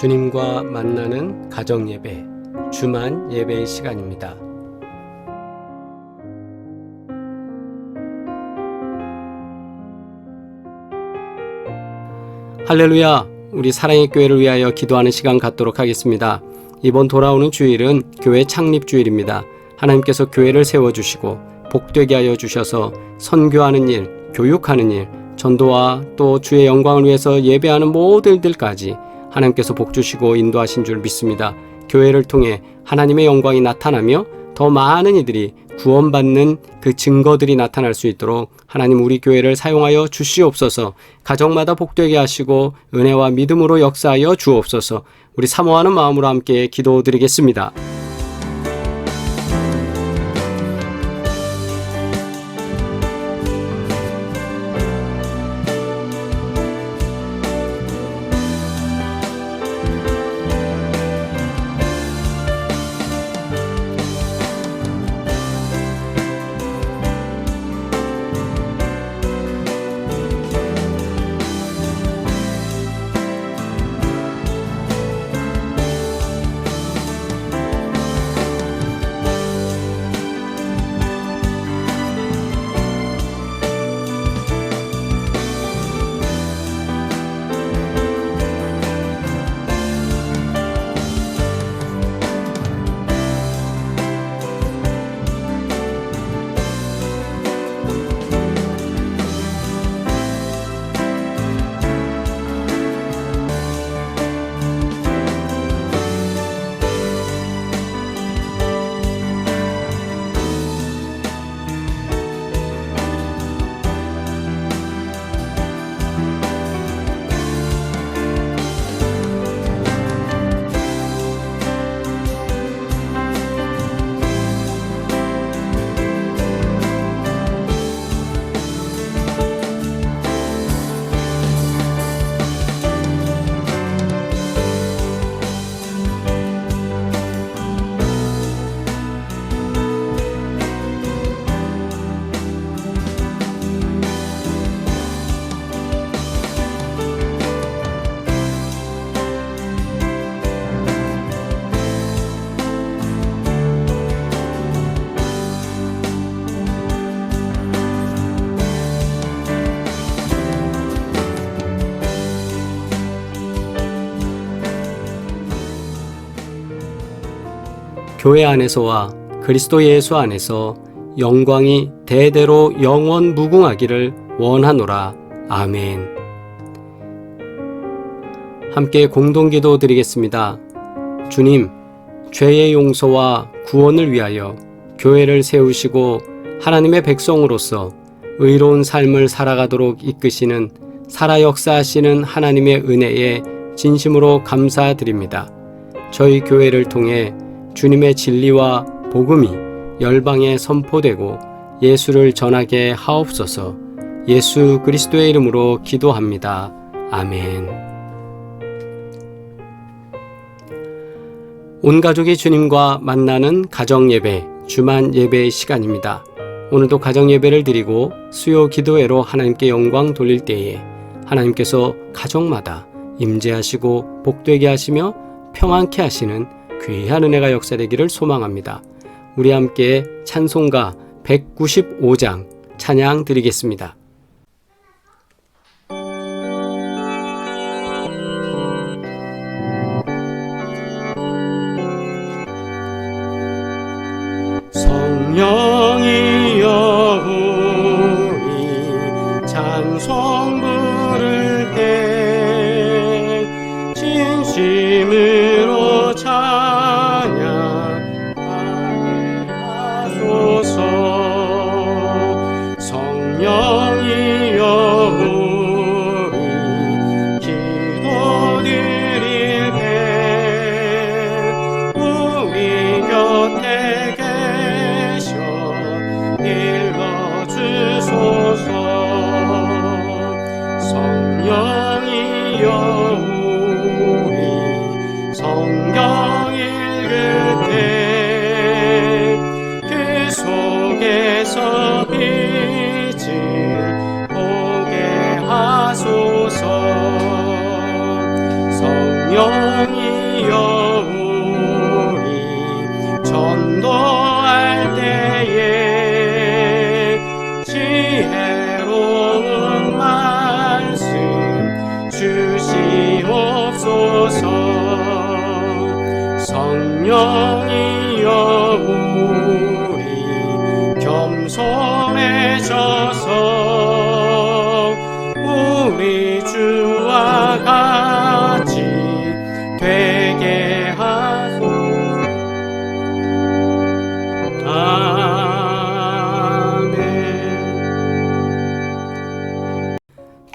주님과 만나는 가정 예배, 주만 예배의 시간입니다. 할렐루야! 우리 사랑의 교회를 위하여 기도하는 시간 갖도록 하겠습니다. 이번 돌아오는 주일은 교회 창립 주일입니다. 하나님께서 교회를 세워 주시고 복되게 하여 주셔서 선교하는 일, 교육하는 일, 전도와 또 주의 영광을 위해서 예배하는 모든 일들까지 하나님께서 복 주시고 인도하신 줄 믿습니다. 교회를 통해 하나님의 영광이 나타나며 더 많은 이들이 구원받는 그 증거들이 나타날 수 있도록 하나님 우리 교회를 사용하여 주시옵소서 가정마다 복되게 하시고 은혜와 믿음으로 역사하여 주옵소서 우리 사모하는 마음으로 함께 기도드리겠습니다. 교회 안에서와 그리스도 예수 안에서 영광이 대대로 영원 무궁하기를 원하노라. 아멘. 함께 공동기도 드리겠습니다. 주님, 죄의 용서와 구원을 위하여 교회를 세우시고 하나님의 백성으로서 의로운 삶을 살아가도록 이끄시는 살아 역사하시는 하나님의 은혜에 진심으로 감사드립니다. 저희 교회를 통해 주님의 진리와 복음이 열방에 선포되고 예수를 전하게 하옵소서 예수 그리스도의 이름으로 기도합니다. 아멘. 온 가족이 주님과 만나는 가정 예배, 주만 예배의 시간입니다. 오늘도 가정 예배를 드리고 수요 기도회로 하나님께 영광 돌릴 때에 하나님께서 가정마다 임재하시고 복되게 하시며 평안케 하시는 귀한 은혜가 역사되기를 소망합니다. 우리 함께 찬송가 195장 찬양 드리겠습니다. 성령이여 우리 찬송 Yeah.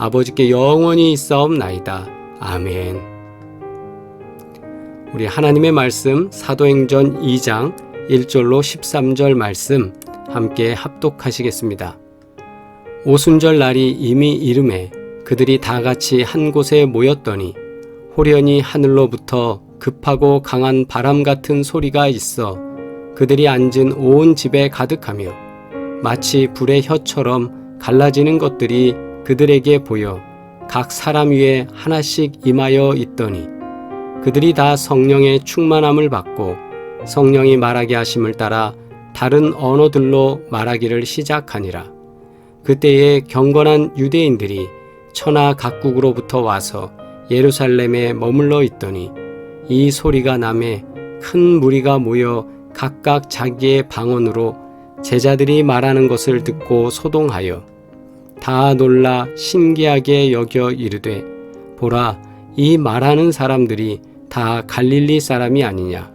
아버지께 영원히 있사옵나이다. 아멘. 우리 하나님의 말씀 사도행전 2장 1절로 13절 말씀 함께 합독하시겠습니다. 오순절 날이 이미 이름에 그들이 다 같이 한 곳에 모였더니 호련히 하늘로부터 급하고 강한 바람 같은 소리가 있어 그들이 앉은 온 집에 가득하며 마치 불의 혀처럼 갈라지는 것들이 그들에게 보여 각 사람 위에 하나씩 임하여 있더니 그들이 다 성령의 충만함을 받고 성령이 말하게 하심을 따라 다른 언어들로 말하기를 시작하니라. 그때에 경건한 유대인들이 천하 각국으로부터 와서 예루살렘에 머물러 있더니 이 소리가 남에 큰 무리가 모여 각각 자기의 방언으로 제자들이 말하는 것을 듣고 소동하여 다 놀라 신기하게 여겨 이르되 보라 이 말하는 사람들이 다 갈릴리 사람이 아니냐?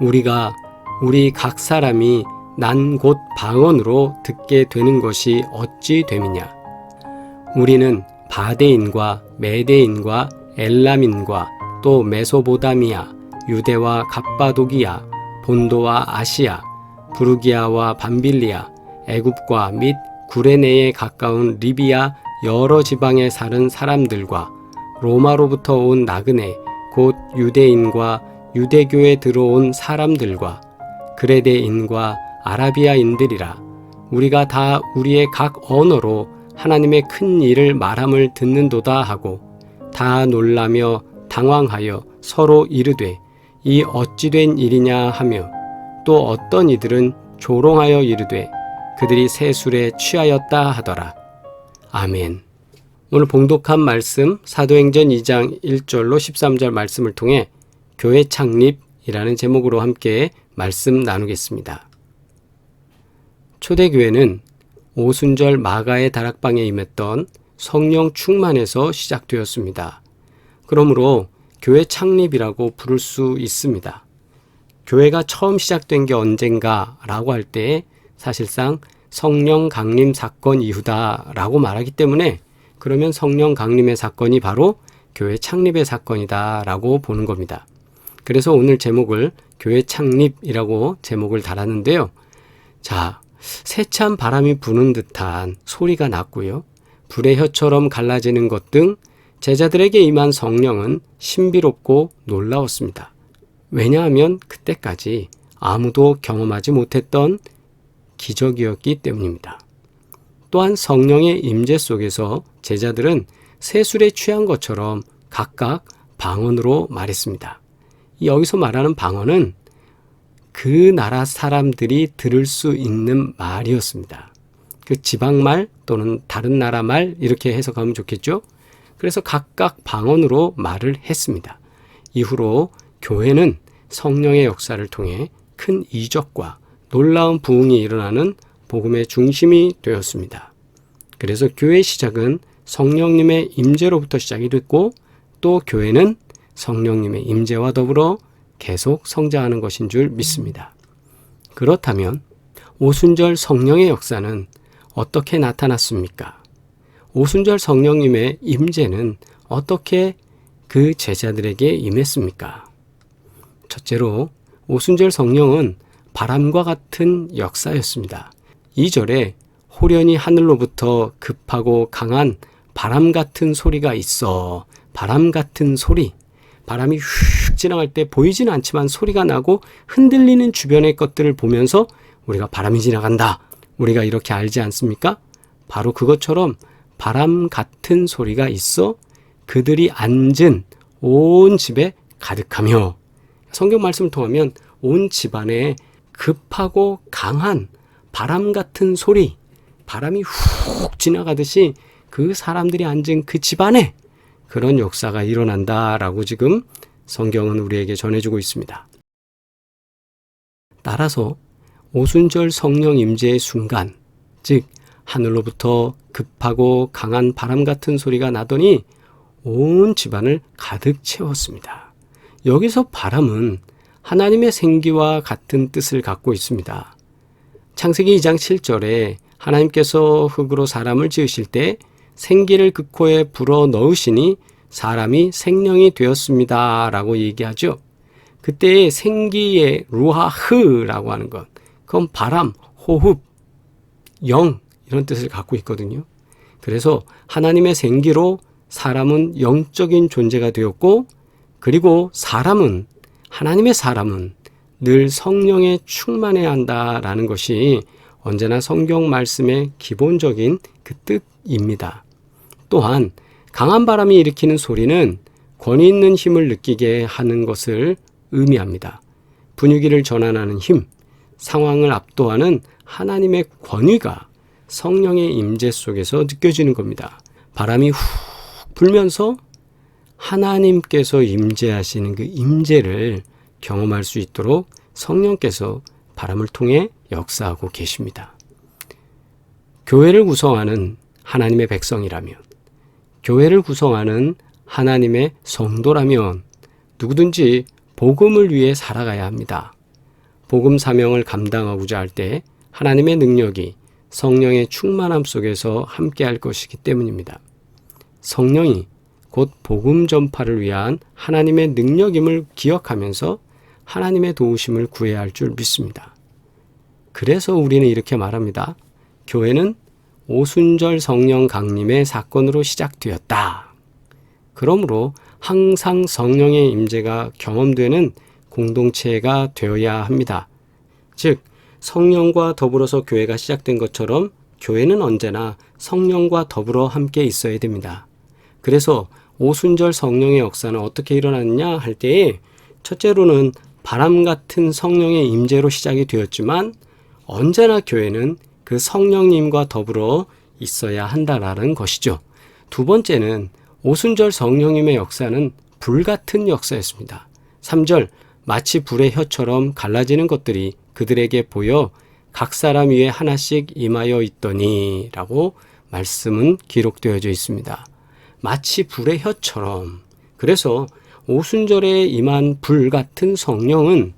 우리가 우리 각 사람이 난 곳 방언으로 듣게 되는 것이 어찌 됨이냐? 우리는 바데인과 메데인과 엘람인과 또 메소보다미아 유대와 갑바도기아 본도와 아시아 부르기아와 밤빌리아 애굽과 및 구레네에 가까운 리비아 여러 지방에 사는 사람들과 로마로부터 온 나그네 곧 유대인과 유대교에 들어온 사람들과 그레데인과 아라비아인들이라 우리가 다 우리의 각 언어로 하나님의 큰 일을 말함을 듣는도다 하고 다 놀라며 당황하여 서로 이르되 이 어찌 된 일이냐 하며 또 어떤 이들은 조롱하여 이르되 그들이 새 술에 취하였다 하더라. 아멘. 오늘 봉독한 말씀 사도행전 2장 1절로 13절 말씀을 통해 교회 창립이라는 제목으로 함께 말씀 나누겠습니다. 초대교회는 오순절 마가의 다락방에 임했던 성령 충만에서 시작되었습니다. 그러므로 교회 창립이라고 부를 수 있습니다. 교회가 처음 시작된 게 언젠가라고 할 때 사실상 성령 강림 사건 이후다라고 말하기 때문에 그러면 성령 강림의 사건이 바로 교회 창립의 사건이다라고 보는 겁니다. 그래서 오늘 제목을 교회 창립이라고 제목을 달았는데요. 자, 세찬 바람이 부는 듯한 소리가 났고요. 불의 혀처럼 갈라지는 것 등 제자들에게 임한 성령은 신비롭고 놀라웠습니다. 왜냐하면 그때까지 아무도 경험하지 못했던 기적이었기 때문입니다. 또한 성령의 임재 속에서 제자들은 세술에 취한 것처럼 각각 방언으로 말했습니다. 여기서 말하는 방언은 그 나라 사람들이 들을 수 있는 말이었습니다. 그 지방말 또는 다른 나라 말 이렇게 해석하면 좋겠죠? 그래서 각각 방언으로 말을 했습니다. 이후로 교회는 성령의 역사를 통해 큰 이적과 놀라운 부흥이 일어나는 복음의 중심이 되었습니다. 그래서 교회 시작은 성령님의 임재로부터 시작이 됐고 또 교회는 성령님의 임재와 더불어 계속 성장하는 것인 줄 믿습니다. 그렇다면 오순절 성령의 역사는 어떻게 나타났습니까? 오순절 성령님의 임재는 어떻게 그 제자들에게 임했습니까? 첫째로 오순절 성령은 바람과 같은 역사였습니다. 2절에 호련히 하늘로부터 급하고 강한 바람 같은 소리가 있어. 바람 같은 소리. 바람이 휙 지나갈 때 보이지는 않지만 소리가 나고 흔들리는 주변의 것들을 보면서 우리가 바람이 지나간다. 우리가 이렇게 알지 않습니까? 바로 그것처럼 바람 같은 소리가 있어 그들이 앉은 온 집에 가득하며 성경 말씀을 통하면 온 집안에 급하고 강한 바람 같은 소리, 바람이 훅 지나가듯이 그 사람들이 앉은 그 집안에 그런 역사가 일어난다라고 지금 성경은 우리에게 전해주고 있습니다. 따라서 오순절 성령 임재의 순간, 즉 하늘로부터 급하고 강한 바람 같은 소리가 나더니 온 집안을 가득 채웠습니다. 여기서 바람은 하나님의 생기와 같은 뜻을 갖고 있습니다. 창세기 2장 7절에 하나님께서 흙으로 사람을 지으실 때 생기를 그 코에 불어 넣으시니 사람이 생명이 되었습니다. 라고 얘기하죠. 그때 생기의 루하흐라고 하는 것, 그건 바람, 호흡, 영, 이런 뜻을 갖고 있거든요. 그래서 하나님의 생기로 사람은 영적인 존재가 되었고, 그리고 사람은, 하나님의 사람은 늘 성령에 충만해야 한다라는 것이 언제나 성경 말씀의 기본적인 그 뜻입니다. 또한 강한 바람이 일으키는 소리는 권위 있는 힘을 느끼게 하는 것을 의미합니다. 분위기를 전환하는 힘, 상황을 압도하는 하나님의 권위가 성령의 임재 속에서 느껴지는 겁니다. 바람이 훅 불면서 하나님께서 임재하시는 그 임재를 경험할 수 있도록 성령께서 바람을 통해 역사하고 계십니다. 교회를 구성하는 하나님의 백성이라면, 교회를 구성하는 하나님의 성도라면 누구든지 복음을 위해 살아가야 합니다. 복음 사명을 감당하고자 할 때 하나님의 능력이 성령의 충만함 속에서 함께 할 것이기 때문입니다. 성령이 곧 복음 전파를 위한 하나님의 능력임을 기억하면서 하나님의 도우심을 구해야 할 줄 믿습니다. 그래서 우리는 이렇게 말합니다. 교회는 오순절 성령 강림의 사건으로 시작되었다. 그러므로 항상 성령의 임재가 경험되는 공동체가 되어야 합니다. 즉 성령과 더불어서 교회가 시작된 것처럼 교회는 언제나 성령과 더불어 함께 있어야 됩니다. 그래서 오순절 성령의 역사는 어떻게 일어났냐 할 때에 첫째로는 바람 같은 성령의 임재로 시작이 되었지만 언제나 교회는 그 성령님과 더불어 있어야 한다라는 것이죠. 두 번째는 오순절 성령님의 역사는 불 같은 역사였습니다. 3절 마치 불의 혀처럼 갈라지는 것들이 그들에게 보여 각 사람 위에 하나씩 임하여 있더니 라고 말씀은 기록되어져 있습니다. 마치 불의 혀처럼 그래서 오순절에 임한 불 같은 성령은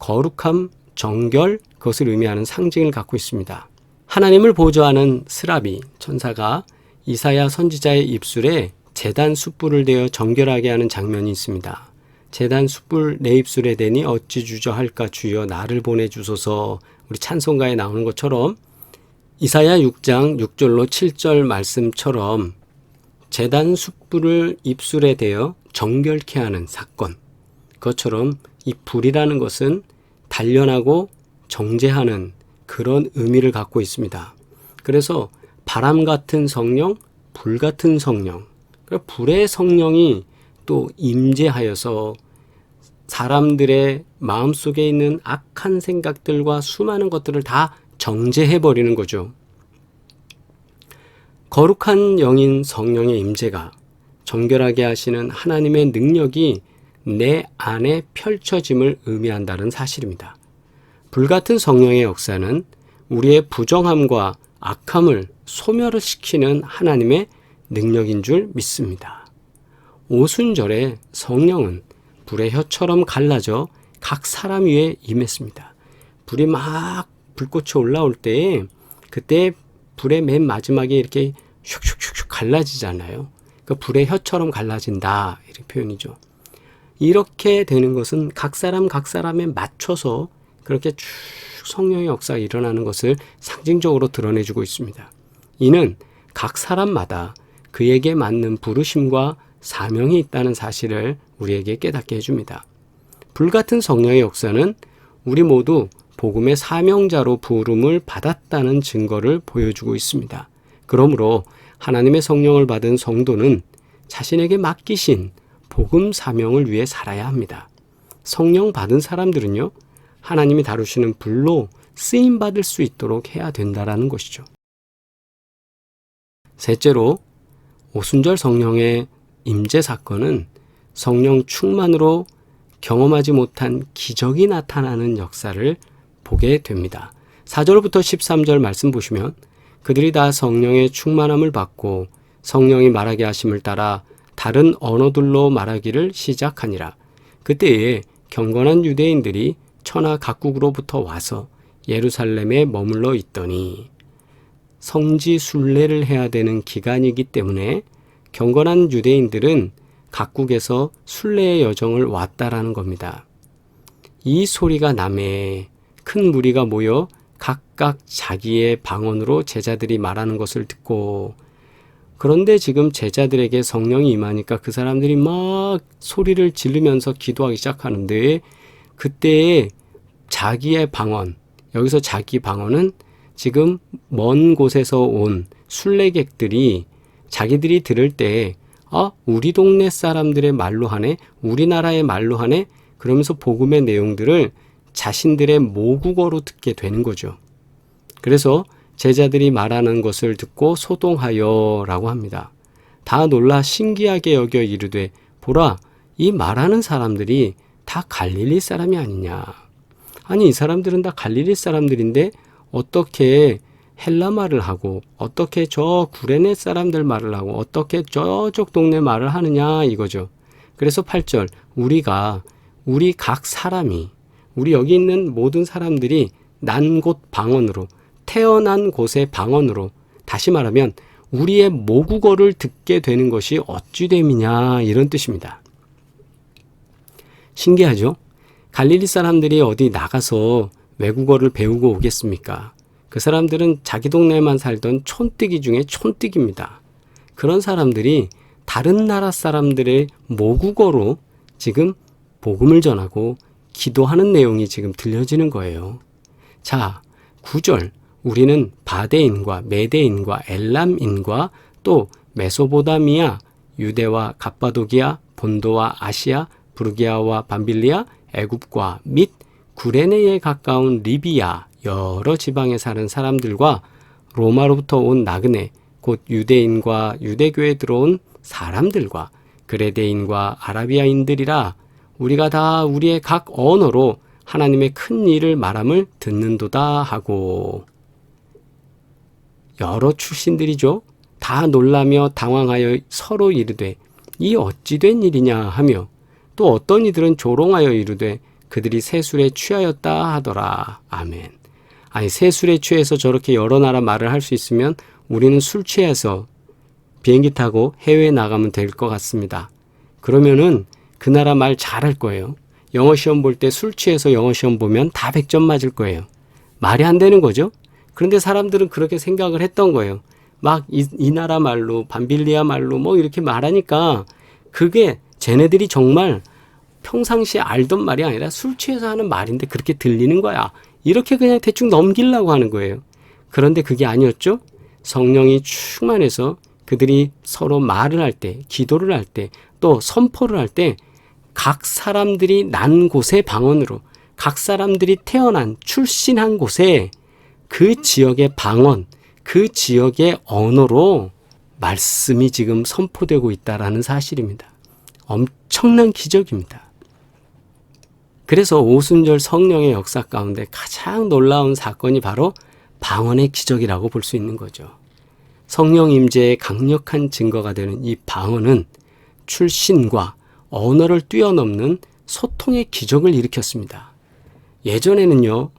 거룩함, 정결 그것을 의미하는 상징을 갖고 있습니다. 하나님을 보조하는 스라비 천사가 이사야 선지자의 입술에 재단 숯불을 대어 정결하게 하는 장면이 있습니다. 재단 숯불 내 입술에 대니 어찌 주저할까 주여 나를 보내주소서 우리 찬송가에 나오는 것처럼 이사야 6장 6절로 7절 말씀처럼 재단 숯불을 입술에 대어 정결케 하는 사건 그것처럼 이 불이라는 것은 단련하고 정제하는 그런 의미를 갖고 있습니다. 그래서 바람 같은 성령, 불 같은 성령, 그러니까 불의 성령이 또 임재하여서 사람들의 마음속에 있는 악한 생각들과 수많은 것들을 다 정제해 버리는 거죠. 거룩한 영인 성령의 임재가 정결하게 하시는 하나님의 능력이 내 안에 펼쳐짐을 의미한다는 사실입니다. 불같은 성령의 역사는 우리의 부정함과 악함을 소멸을 시키는 하나님의 능력인 줄 믿습니다. 오순절에 성령은 불의 혀처럼 갈라져 각 사람 위에 임했습니다. 불이 막 불꽃이 올라올 때 그때 불의 맨 마지막에 이렇게 슉슉슉슉 갈라지잖아요. 그 불의 혀처럼 갈라진다 이렇게 표현이죠. 이렇게 되는 것은 각 사람 각 사람에 맞춰서 그렇게 쭉 성령의 역사가 일어나는 것을 상징적으로 드러내주고 있습니다. 이는 각 사람마다 그에게 맞는 부르심과 사명이 있다는 사실을 우리에게 깨닫게 해줍니다. 불같은 성령의 역사는 우리 모두 복음의 사명자로 부름을 받았다는 증거를 보여주고 있습니다. 그러므로 하나님의 성령을 받은 성도는 자신에게 맡기신 복음 사명을 위해 살아야 합니다. 성령 받은 사람들은요, 하나님이 다루시는 불로 쓰임 받을 수 있도록 해야 된다라는 것이죠. 셋째로 오순절 성령의 임재 사건은 성령 충만으로 경험하지 못한 기적이 나타나는 역사를 보게 됩니다. 4절부터 13절 말씀 보시면 그들이 다 성령의 충만함을 받고 성령이 말하게 하심을 따라 다른 언어들로 말하기를 시작하니라. 그때에 경건한 유대인들이 천하 각국으로부터 와서 예루살렘에 머물러 있더니 성지 순례를 해야 되는 기간이기 때문에 경건한 유대인들은 각국에서 순례의 여정을 왔다라는 겁니다. 이 소리가 남에 큰 무리가 모여 각각 자기의 방언으로 제자들이 말하는 것을 듣고 그런데 지금 제자들에게 성령이 임하니까 그 사람들이 막 소리를 지르면서 기도하기 시작하는데 그때에 자기의 방언 여기서 자기 방언은 지금 먼 곳에서 온 순례객들이 자기들이 들을 때 아, 우리 동네 사람들의 말로 하네, 우리나라의 말로 하네, 그러면서 복음의 내용들을 자신들의 모국어로 듣게 되는 거죠. 그래서 제자들이 말하는 것을 듣고 소동하여 라고 합니다. 다 놀라 신기하게 여겨 이르되, 보라, 이 말하는 사람들이 다 갈릴리 사람이 아니냐. 아니, 이 사람들은 다 갈릴리 사람들인데, 어떻게 헬라 말을 하고 어떻게 저 구레네 사람들 말을 하고 어떻게 저쪽 동네 말을 하느냐 이거죠. 그래서 8절 우리가 우리 각 사람이 우리 여기 있는 모든 사람들이 난 곳 방언으로 태어난 곳의 방언으로 다시 말하면 우리의 모국어를 듣게 되는 것이 어찌 됨이냐 이런 뜻입니다. 신기하죠? 갈릴리 사람들이 어디 나가서 외국어를 배우고 오겠습니까? 그 사람들은 자기 동네에만 살던 촌뜨기 중에 촌뜨기입니다. 그런 사람들이 다른 나라 사람들의 모국어로 지금 복음을 전하고 기도하는 내용이 지금 들려지는 거예요. 자, 9절. 우리는 바데인과 메데인과 엘람인과 또 메소보다미아, 유대와 갑바도기아, 본도와 아시아, 부르기아와 밤빌리아, 애굽과 및 구레네에 가까운 리비아, 여러 지방에 사는 사람들과 로마로부터 온 나그네, 곧 유대인과 유대교에 들어온 사람들과 그레데인과 아라비아인들이라 우리가 다 우리의 각 언어로 하나님의 큰 일을 말함을 듣는도다 하고 여러 출신들이죠. 다 놀라며 당황하여 서로 이르되 이 어찌 된 일이냐 하며 또 어떤 이들은 조롱하여 이르되 그들이 세술에 취하였다 하더라. 아멘. 아니 세술에 취해서 저렇게 여러 나라 말을 할 수 있으면 우리는 술 취해서 비행기 타고 해외에 나가면 될 것 같습니다. 그러면은 그 나라 말 잘할 거예요. 영어 시험 볼 때 술 취해서 영어 시험 보면 다 100점 맞을 거예요. 말이 안 되는 거죠. 그런데 사람들은 그렇게 생각을 했던 거예요. 막이 이 나라 말로 반빌리아 말로 뭐 이렇게 말하니까 그게 쟤네들이 정말 평상시에 알던 말이 아니라 술 취해서 하는 말인데 그렇게 들리는 거야. 이렇게 그냥 대충 넘기려고 하는 거예요. 그런데 그게 아니었죠. 성령이 충만해서 그들이 서로 말을 할 때, 기도를 할 때, 또 선포를 할 때 각 사람들이 난 곳의 방언으로 각 사람들이 태어난 출신한 곳에 그 지역의 방언, 그 지역의 언어로 말씀이 지금 선포되고 있다라는 사실입니다. 엄청난 기적입니다. 그래서 오순절 성령의 역사 가운데 가장 놀라운 사건이 바로 방언의 기적이라고 볼 수 있는 거죠. 성령 임재의 강력한 증거가 되는 이 방언은 출신과 언어를 뛰어넘는 소통의 기적을 일으켰습니다. 예전에는요,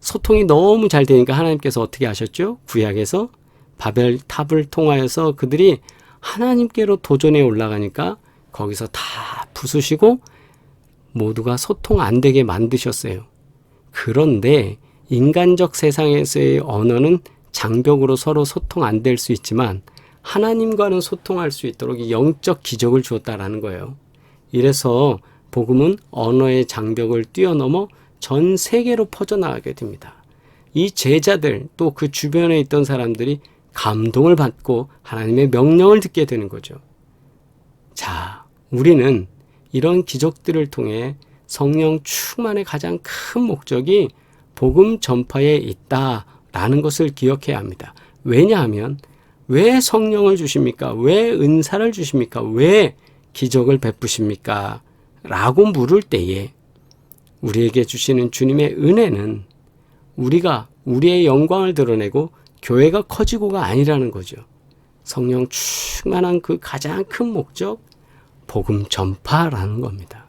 소통이 너무 잘 되니까 하나님께서 어떻게 하셨죠? 구약에서 바벨 탑을 통하여서 그들이 하나님께로 도전에 올라가니까 거기서 다 부수시고 모두가 소통 안 되게 만드셨어요. 그런데 인간적 세상에서의 언어는 장벽으로 서로 소통 안 될 수 있지만 하나님과는 소통할 수 있도록 영적 기적을 주었다라는 거예요. 이래서 복음은 언어의 장벽을 뛰어넘어 전 세계로 퍼져나가게 됩니다. 이 제자들 또 그 주변에 있던 사람들이 감동을 받고 하나님의 명령을 듣게 되는 거죠. 자, 우리는 이런 기적들을 통해 성령 충만의 가장 큰 목적이 복음 전파에 있다라는 것을 기억해야 합니다. 왜냐하면 왜 성령을 주십니까? 왜 은사를 주십니까? 왜 기적을 베푸십니까? 라고 물을 때에 우리에게 주시는 주님의 은혜는 우리가 우리의 영광을 드러내고 교회가 커지고가 아니라는 거죠. 성령 충만한 그 가장 큰 목적, 복음 전파라는 겁니다.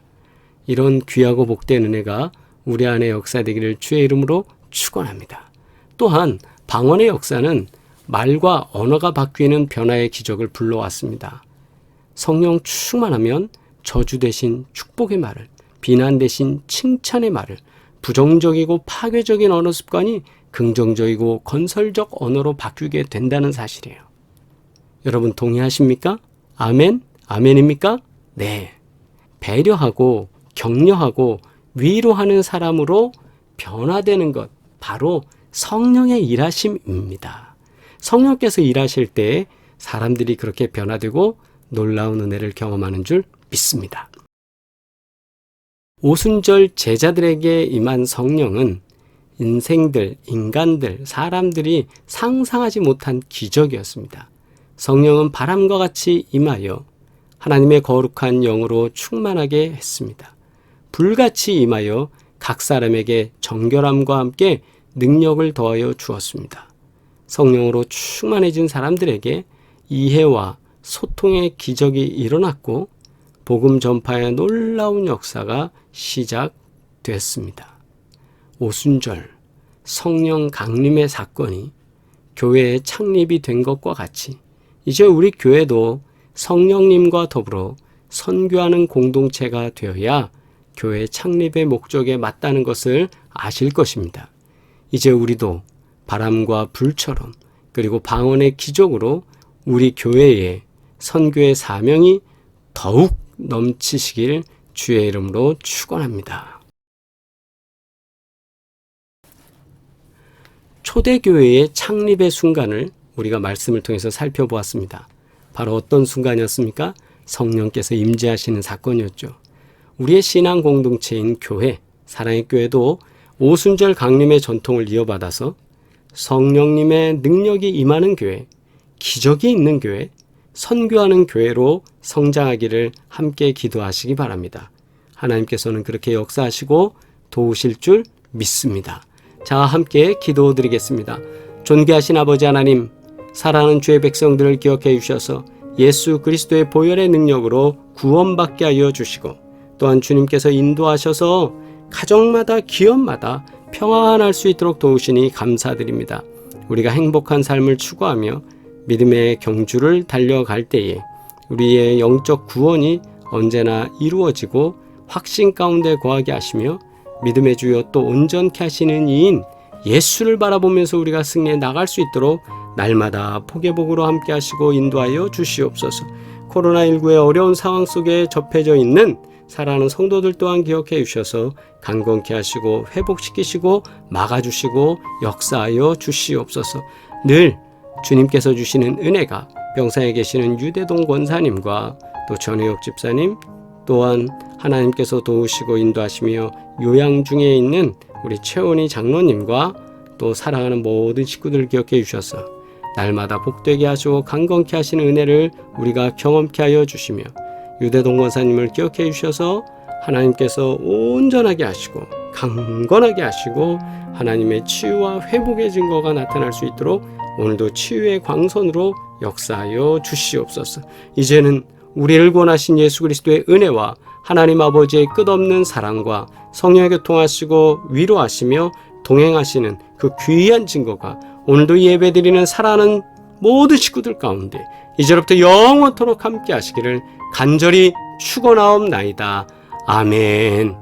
이런 귀하고 복된 은혜가 우리 안에 역사되기를 주의 이름으로 축원합니다. 또한 방언의 역사는 말과 언어가 바뀌는 변화의 기적을 불러왔습니다. 성령 충만하면 저주 대신 축복의 말을, 비난 대신 칭찬의 말을, 부정적이고 파괴적인 언어 습관이 긍정적이고 건설적 언어로 바뀌게 된다는 사실이에요. 여러분 동의하십니까? 아멘? 아멘입니까? 네. 배려하고 격려하고 위로하는 사람으로 변화되는 것, 바로 성령의 일하심입니다. 성령께서 일하실 때 사람들이 그렇게 변화되고 놀라운 은혜를 경험하는 줄 믿습니다. 오순절 제자들에게 임한 성령은 인생들, 인간들, 사람들이 상상하지 못한 기적이었습니다. 성령은 바람과 같이 임하여 하나님의 거룩한 영으로 충만하게 했습니다. 불같이 임하여 각 사람에게 정결함과 함께 능력을 더하여 주었습니다. 성령으로 충만해진 사람들에게 이해와 소통의 기적이 일어났고 복음 전파의 놀라운 역사가 시작됐습니다. 오순절 성령 강림의 사건이 교회의 창립이 된 것과 같이 이제 우리 교회도 성령님과 더불어 선교하는 공동체가 되어야 교회 창립의 목적에 맞다는 것을 아실 것입니다. 이제 우리도 바람과 불처럼 그리고 방언의 기적으로 우리 교회의 선교의 사명이 더욱 넘치시길 주의 이름으로 축원합니다. 초대교회의 창립의 순간을 우리가 말씀을 통해서 살펴보았습니다. 바로 어떤 순간이었습니까? 성령께서 임재하시는 사건이었죠. 우리의 신앙 공동체인 교회, 사랑의 교회도 오순절 강림의 전통을 이어받아서 성령님의 능력이 임하는 교회, 기적이 있는 교회, 선교하는 교회로 성장하기를 함께 기도하시기 바랍니다. 하나님께서는 그렇게 역사하시고 도우실 줄 믿습니다. 자, 함께 기도 드리겠습니다. 존귀하신 아버지 하나님, 사랑하는 주의 백성들을 기억해 주셔서 예수 그리스도의 보혈의 능력으로 구원받게 하여 주시고 또한 주님께서 인도하셔서 가정마다 기업마다 평안할 수 있도록 도우시니 감사드립니다. 우리가 행복한 삶을 추구하며 믿음의 경주를 달려갈 때에 우리의 영적 구원이 언제나 이루어지고 확신 가운데 거하게 하시며 믿음의 주여 또 온전케 하시는 이인 예수를 바라보면서 우리가 승리해 나갈 수 있도록 날마다 포개복으로 함께 하시고 인도하여 주시옵소서. 코로나19의 어려운 상황 속에 접해져 있는 사랑하는 성도들 또한 기억해 주셔서 강건케 하시고 회복시키시고 막아주시고 역사하여 주시옵소서. 늘 주님께서 주시는 은혜가 병사에 계시는 유대동 권사님과 또 전혜옥 집사님 또한 하나님께서 도우시고 인도하시며 요양 중에 있는 우리 최원희 장로님과 또 사랑하는 모든 식구들을 기억해 주셔서 날마다 복되게 하시고 강건케 하시는 은혜를 우리가 경험케 하여 주시며 유대동 권사님을 기억해 주셔서 하나님께서 온전하게 하시고 강건하게 하시고 하나님의 치유와 회복의 증거가 나타날 수 있도록 오늘도 치유의 광선으로 역사하여 주시옵소서. 이제는 우리를 권하신 예수 그리스도의 은혜와 하나님 아버지의 끝없는 사랑과 성령의 교통하시고 위로하시며 동행하시는 그 귀한 증거가 오늘도 예배드리는 사랑하는 모든 식구들 가운데 이제부터 영원토록 함께 하시기를 간절히 축원하옵나이다. 아멘.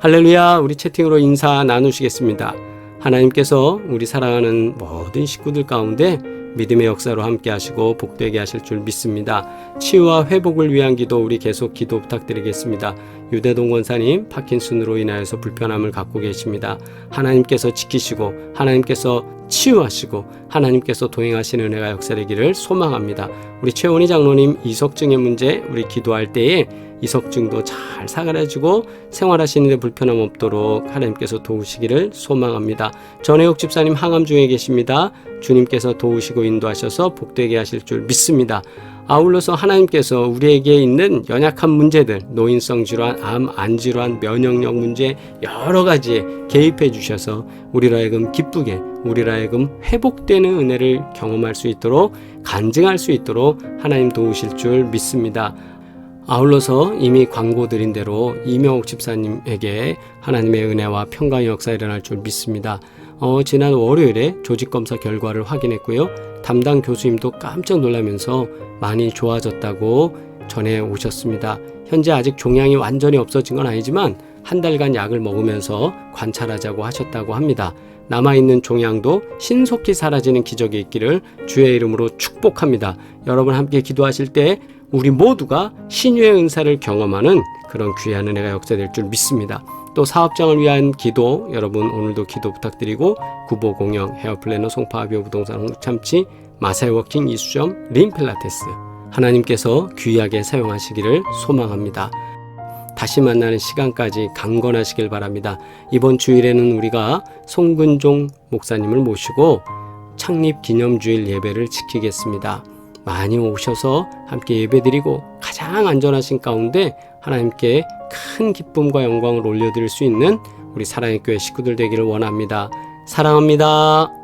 할렐루야. 우리 채팅으로 인사 나누시겠습니다. 하나님께서 우리 사랑하는 모든 식구들 가운데 믿음의 역사로 함께 하시고 복되게 하실 줄 믿습니다. 치유와 회복을 위한 기도 우리 계속 기도 부탁드리겠습니다. 유대동 원사님 파킨슨으로 인하여서 불편함을 갖고 계십니다. 하나님께서 지키시고 하나님께서 치유하시고 하나님께서 동행하시는 은혜가 역사되기를 소망합니다. 우리 최원희 장로님 이석증의 문제 우리 기도할 때에 이석증도 잘 사그라지고 생활하시는데 불편함 없도록 하나님께서 도우시기를 소망합니다. 전혜옥 집사님 항암 중에 계십니다. 주님께서 도우시고 인도하셔서 복되게 하실 줄 믿습니다. 아울러서 하나님께서 우리에게 있는 연약한 문제들, 노인성 질환, 암, 안 질환, 면역력 문제 여러 가지에 개입해 주셔서 우리로 하여금 기쁘게 우리로 하여금 회복되는 은혜를 경험할 수 있도록 간증할 수 있도록 하나님 도우실 줄 믿습니다. 아울러서 이미 광고 드린 대로 이명옥 집사님에게 하나님의 은혜와 평강의 역사 일어날 줄 믿습니다. 어, 지난 월요일에 조직검사 결과를 확인했고요. 담당 교수님도 깜짝 놀라면서 많이 좋아졌다고 전해 오셨습니다. 현재 아직 종양이 완전히 없어진 건 아니지만 한 달간 약을 먹으면서 관찰하자고 하셨다고 합니다. 남아있는 종양도 신속히 사라지는 기적이 있기를 주의 이름으로 축복합니다. 여러분 함께 기도하실 때 우리 모두가 신유의 은사를 경험하는 그런 귀한 은혜가 역사될 줄 믿습니다. 또 사업장을 위한 기도 여러분 오늘도 기도 부탁드리고 구보 공영 헤어 플래너 송파 비오 부동산 홍참치 마사이 워킹 이수점 림필라테스 하나님께서 귀하게 사용하시기를 소망합니다. 다시 만나는 시간까지 강건하시길 바랍니다. 이번 주일에는 우리가 송근종 목사님을 모시고 창립 기념주일 예배를 지키겠습니다. 많이 오셔서 함께 예배드리고 가장 안전하신 가운데 하나님께 큰 기쁨과 영광을 올려드릴 수 있는 우리 사랑의 교회 식구들 되기를 원합니다. 사랑합니다.